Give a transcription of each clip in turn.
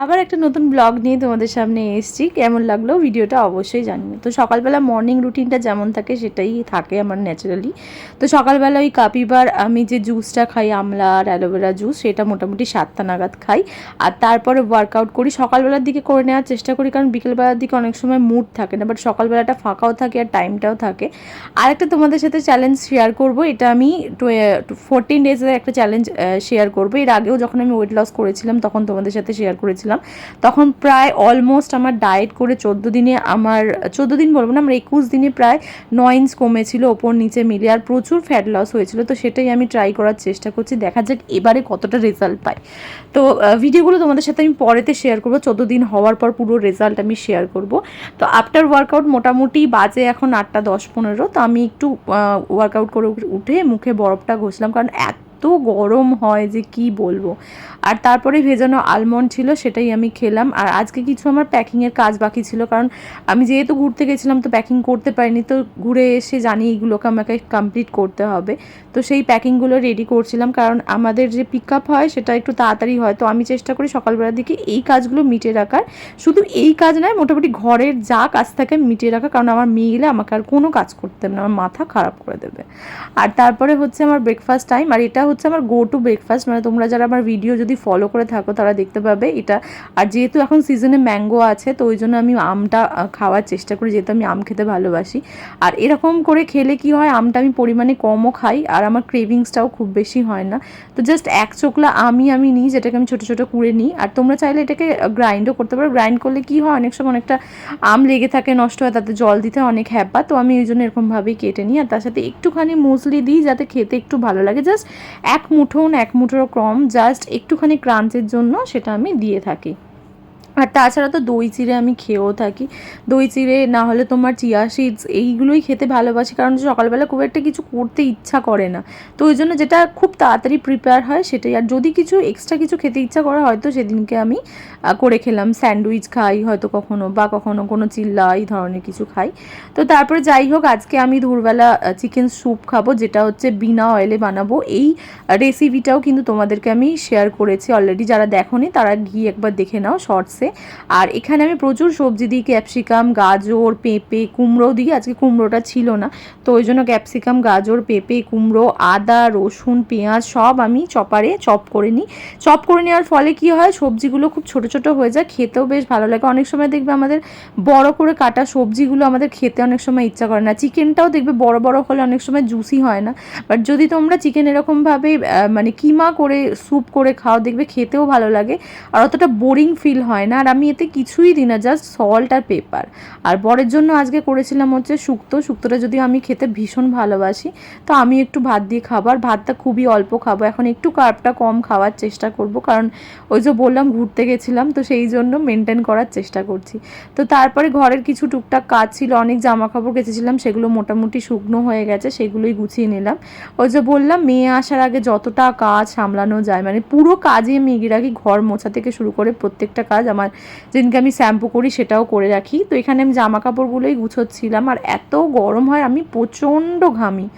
আবার একটা নতুন ব্লগ নিয়ে তোমাদের সামনে এসেছি। কেমন লাগল ভিডিওটা অবশ্যই জানিও। তো সকালবেলা মর্নিং রুটিনটা যেমন থাকে সেটাই থাকে আমার ন্যাচারালি তো সকালবেলা ওই কাপিবার আমি যে জুসটা খাই, আমলা আর অ্যালোভেরা জুস সেটা মোটামুটি সাতটা নাগাদ খাই। আর তারপরে ওয়ার্কআউট করি। সকালবেলার দিকে করে নেওয়ার চেষ্টা করি, কারণ বিকেলবেলার দিকে অনেক সময় মুড থাকে না বাট সকালবেলাটা ফাঁকাও থাকে আর টাইমটাও থাকে। আর একটা তোমাদের সাথে চ্যালেঞ্জ শেয়ার করব, এটা আমি ফোরটিন ডেজের একটা চ্যালেঞ্জ শেয়ার করব। এর আগেও যখন আমি ওয়েট লস করেছিলাম, তখন তোমাদের সাথে শেয়ার করেছিলাম। তখন প্রায় অলমোস্ট আমার ডায়েট করে চোদ্দ দিনে আমার, চোদ্দ দিন বলব না, আমার একুশ দিনে প্রায় নয় ইঞ্চ কমেছিল, ওপর নিচে মিলে আর প্রচুর ফ্যাট লস হয়েছিল। তো সেটাই আমি ট্রাই করার চেষ্টা করছি, দেখা যাক এবারে কতটা রেজাল্ট পাই। তো ভিডিওগুলো তোমাদের সাথে আমি পরেতে শেয়ার করব, চোদ্দ দিন হওয়ার পর পুরো রেজাল্ট আমি শেয়ার করব। তো আফটার ওয়ার্কআউট মোটামুটি বাজে এখন আটটা দশ পনেরো, তো আমি একটু ওয়ার্কআউট করে উঠে মুখে বরফটা ঘষলাম, কারণ এত এত গরম হয় যে কি বলব। আর তারপরে ভেজানো আলমন্ড ছিল, সেটাই আমি খেলাম। আর আজকে কিছু আমার প্যাকিংয়ের কাজ বাকি ছিল, কারণ আমি যেহেতু ঘুরতে গেছিলাম তো প্যাকিং করতে পারিনি, তো ঘুরে এসে জানি এইগুলোকে আমাকে কমপ্লিট করতে হবে। তো সেই প্যাকিংগুলো রেডি করছিলাম, কারণ আমাদের যে পিক আপ হয়, সেটা একটু তাড়াতাড়ি হয়। তো আমি চেষ্টা করি সকালবেলার দিকে এই কাজগুলো মিটে রাখার। শুধু এই কাজ নয়, মোটামুটি ঘরের যা কাজ থাকে মিটিয়ে রাখা কারণ আমার মেয়ে গেলে আমাকে আর কোনো কাজ করতে না, আমার মাথা খারাপ করে দেবে। আর তারপরে হচ্ছে আমার ব্রেকফাস্ট টাইম আর এটা হচ্ছে আমার গো টু ব্রেকফাস্ট মানে তোমরা যারা আমার ভিডিও যদি ফলো করে থাকো, তারা দেখতে পাবে এটা। আর যেহেতু এখন সিজনে ম্যাঙ্গো আছে, তো ওই জন্য আমি আমটা খাওয়ার চেষ্টা করি, যেহেতু আমি আম খেতে ভালোবাসি। আর এরকম করে খেলে কি হয়, আমটা আমি পরিমাণে কমও খাই, আর আমার ক্রেভিংসটাও খুব বেশি হয় না। তো জাস্ট এক চোকলা আমি আমি নিই, যেটাকে আমি ছোটো ছোটো কুড়ে নিই। আর তোমরা চাইলে এটাকে গ্রাইন্ডও করতে পারো। গ্রাইন্ড করলে কি হয়, অনেক সময় অনেকটা আম লেগে থাকে, নষ্ট হয়, তাতে জল দিতে অনেক হ্যাপা। তো আমি ওই জন্য এরকমভাবেই কেটে নিই। আর তার সাথে একটুখানি মুসলি দিই, যাতে খেতে একটু ভালো লাগে। জাস্ট এক মুঠো না এক মুঠোর ক্রম জাস্ট একটুখানি ক্রাঞ্চের জন্য সেটা আমি দিয়ে থাকি। আর তাছাড়া তো দই চিড়ে আমি খেয়েও থাকি। দই চিড়ে না হলে তোমার চিয়া সিডস এইগুলোই খেতে ভালোবাসি, কারণ সকালবেলা খুব একটা কিছু করতে ইচ্ছা করে না। তো ওই জন্য যেটা খুব তাড়াতাড়ি প্রিপেয়ার হয় সেটাই। আর যদি কিছু এক্সট্রা কিছু খেতে ইচ্ছা করে, হয়তো সেদিনকে আমি করে খেলাম। স্যান্ডউইচ খাই হয়তো কখনো, বা কখনো কোনো চিল্লা এই ধরনের কিছু খাই। তো তারপরে যাই হোক, আজকে আমি দুপুরবেলা চিকেন স্যুপ খাব, যেটা হচ্ছে বিনা অয়েলে বানাবো। এই রেসিপিটাও কিন্তু তোমাদেরকে আমি শেয়ার করেছি অলরেডি যারা দেখোনি, তারা গিয়ে একবার দেখে নাও শর্টসে আর এখানে আমি প্রচুর সবজি দিই, ক্যাপসিকাম, গাজর, পেঁপে, কুমড়ো দিই। আজকে কুমড়োটা ছিল না। তো ওই জন্য ক্যাপসিকাম, গাজর, পেঁপে, কুমড়ো, আদা, রসুন, পেঁয়াজ সব আমি চপারে চপ করে নিই। চপ করে নেওয়ার ফলে কি হয়, সবজিগুলো খুব ছোট ছোট হয়ে যায়। খেতেও বেশ ভালো লাগে। অনেক সময় দেখবে আমাদের বড় করে কাটা সবজিগুলো আমাদের খেতে অনেক সময় ইচ্ছা করে না। চিকেনটাও দেখবে বড় বড় হলে অনেক সময় জুসি হয় না। বাট যদি তোমরা চিকেন এরকমভাবে মানে কিমা করে, স্যুপ করে খাও, দেখবে খেতেও ভালো লাগে। আর অতটা বোরিং ফিল হয় না। আর আমি এতে কিছুই দিই না জাস্ট সল্ট আর পেপার আর বরের জন্য আজকে করেছিলাম হচ্ছে শুক্তো। শুক্তোটা যদি আমি খেতে ভীষণ ভালোবাসি, তো আমি একটু ভাত দিয়ে খাব। আর ভাতটা খুবই অল্প খাব। এখন একটু কার্বটা কম খাওয়ার চেষ্টা করব, কারণ ওই যে বললাম ঘুরতে গেছিলাম, তো সেই জন্য মেনটেন করার চেষ্টা করছি। তো তারপরে ঘরের কিছু টুকটাক কাজ ছিল, অনেক জামা কাপড় কেচেছিলাম, সেগুলো মোটামুটি শুকনো হয়ে গেছে, সেগুলোই গুছিয়ে নিলাম। ওই যে বললাম, মেয়ে আসার আগে যতটা কাজ সামলানো যায় মানে পুরো কাজে রাখি, ঘর মোছা থেকে শুরু করে প্রত্যেকটা কাজ আমার যেদিনকে আমি শ্যাম্পু করি সেটাও করে রাখি। তো এখানে আমি জামা কাপড়গুলোই গুছোচ্ছিলাম। আর এত গরম হয়, আমি প্রচণ্ড ঘামি।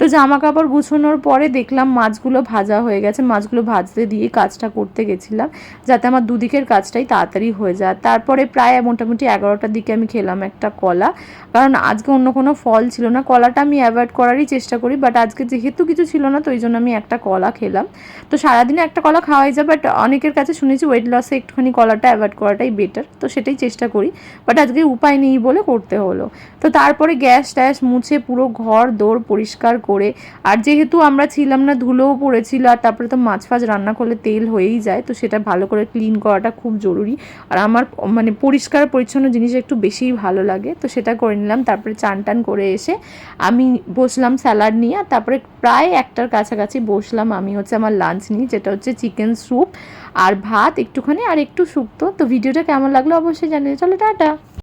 তো জামা কাপড় গুছোনোর পরে দেখলাম মাছগুলো ভাজা হয়ে গেছে। মাছগুলো ভাজতে দিয়ে কাজটা করতে গেছিলাম যাতে আমার দুদিকের কাজটাই তাড়াতাড়ি হয়ে যায়। তারপরে প্রায় মোটামুটি এগারোটার দিকে আমি খেলাম একটা কলা। কারণ আজকে অন্য কোনো ফল ছিল না। কলাটা আমি অ্যাভয়েড করারই চেষ্টা করি বাট আজকে যেহেতু কিছু ছিল না, তো ওই জন্য আমি একটা কলা খেলাম। তো সারাদিনে একটা কলা খাওয়াই যায় বাট অনেকের কাছে শুনেছি ওয়েট লসে একটুখানি কলাটা অ্যাভয়েড করাটাই বেটার তো সেটাই চেষ্টা করি। বাট আজকে উপায় নেই বলে করতে হলো। তো তারপরে গ্যাস ট্যাস মুছে পুরো ঘর দৌড় পরিষ্কার করে। আর যেহেতু আমরা ছিলাম না, ধুলোও পড়েছিল আর তারপরে তো মাছ ফাছ রান্না করলে তেল হয়েই যায়, তো সেটা ভালো করে ক্লিন করাটা খুব জরুরি। আর আমার মানে পরিষ্কার পরিচ্ছন্ন জিনিস একটু বেশিই ভালো লাগে, তো সেটা করে নিলাম। তারপরে চান টান করে এসে আমি বসলাম স্যালাড নিয়ে, আর তারপরে প্রায় একটার কাছাকাছি বসলাম আমি হচ্ছে আমার লাঞ্চ নিই যেটা হচ্ছে চিকেন স্যুপ আর ভাত একটুখানি আর একটু শুক্তো। তো ভিডিওটা কেমন লাগল অবশ্যই জানিয়ে চলো, টাটা!